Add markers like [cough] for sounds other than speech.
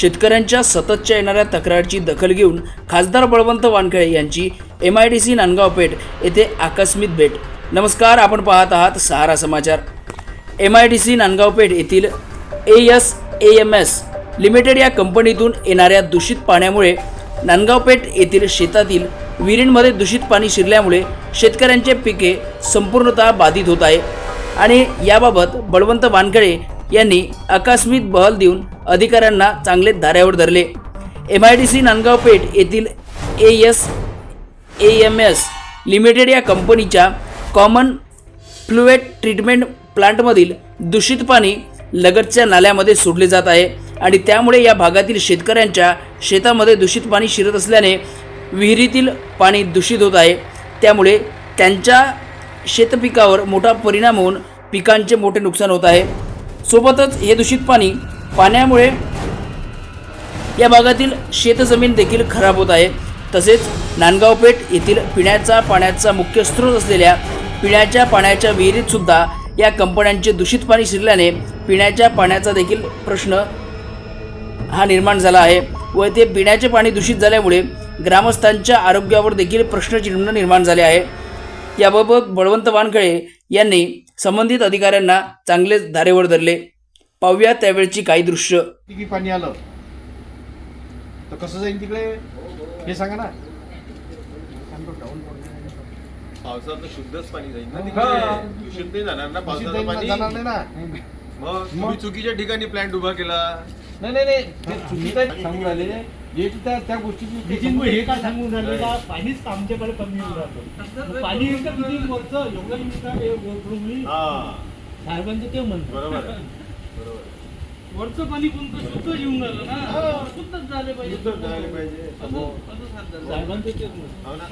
शेतकऱ्यांच्या सततच्या येणाऱ्या तक्रारची दखल घेऊन खासदार बळवंत वानखळे यांची M I D C Nandgaon Peth येथे आकस्मिक भेट. नमस्कार आपण पाहत आहात Sahara Samachar. M I D C Nandgaon Peth येथील A S A M S limited या कंपनीतून येणाऱ्या दूषित पाण्यामुळे नांदगाव पेठ येथील शेतातील विहिरींमध्ये दूषित पाणी शिरल्यामुळे शेतकऱ्यांचे पिके संपूर्णतः बाधित होत आहे. आणि याबाबत बळवंत वानखेडे यांनी आकस्मिक बहल देऊन अधिकाऱ्यांना चांगले धाऱ्यावर धरले. M I D C Nandgaon Peth येथील A S A M S limited या कंपनीच्या कॉमन फ्लुएट ट्रीटमेंट प्लांटमधील दूषित पाणी लगतच्या नाल्यामध्ये सोडले जात आहे आणि त्यामुळे या भागातील शेतकऱ्यांच्या शेतामध्ये दूषित पाणी शिरत असल्याने विहिरीतील पाणी दूषित होत आहे. त्यामुळे त्यांच्या शेतपिकावर मोठा परिणाम होऊन पिकांचे मोठे नुकसान होत आहे. सोबतच हे दूषित पाणी पाण्यामुळे या भागातील शेतजमीन देखील खराब होत आहे. तसेच नांदगाव पेठ येथील पिण्याचा पाण्याचा मुख्य स्रोत असलेल्या पिण्याच्या पाण्याच्या विहिरीतसुद्धा या कंपन्यांचे दूषित पाणी शिरल्याने पिण्याच्या पाण्याचा देखील प्रश्न हा निर्माण झाला आहे व ते पिण्याचे पाणी दूषित झाल्यामुळे ग्रामस्थांच्या आरोग्यावर देखील प्रश्नचिन्ह निर्माण झाले आहे. याबाबत बळवंत वानखळे यांनी संबंधित अधिकाऱ्यांना चांगलेच धारेवर धरले. पाहूया त्यावेळची काही दृश्य. किती पाणी आलं? तर कसं जाईल तिकडे? हे सांगा ना. पावसाचं शुद्धच पाणी जाईल ना. तिकडे. दूषित नाही जाणार ना पावसाचं पाणी? जाणार नाही ना. मग तुम्ही चुकीच्या ठिकाणी प्लॅन्ट उभा केला. नाही नाही नाही. ते चुकीचं सांगून राहिले. जे त्या त्या गोष्टीची नितीन भाऊ हे काय सांगून राहिले का? पाणीच आमच्याकडे कमी येऊन राहिलं मग पाणी येऊन तर किती वरचं एवढं हे हा. साहेबांचं ते म्हणतात बरोबर आहे. बरोबर [laughs] आहे. वरचं पाणी कोणतं? शुद्ध येऊन राहिलं ना. शुद्धच झाले पाहिजे. शुद्धच झाले पाहिजे. असं- असं साहेबांचं तेच म्हणणं. हो ना.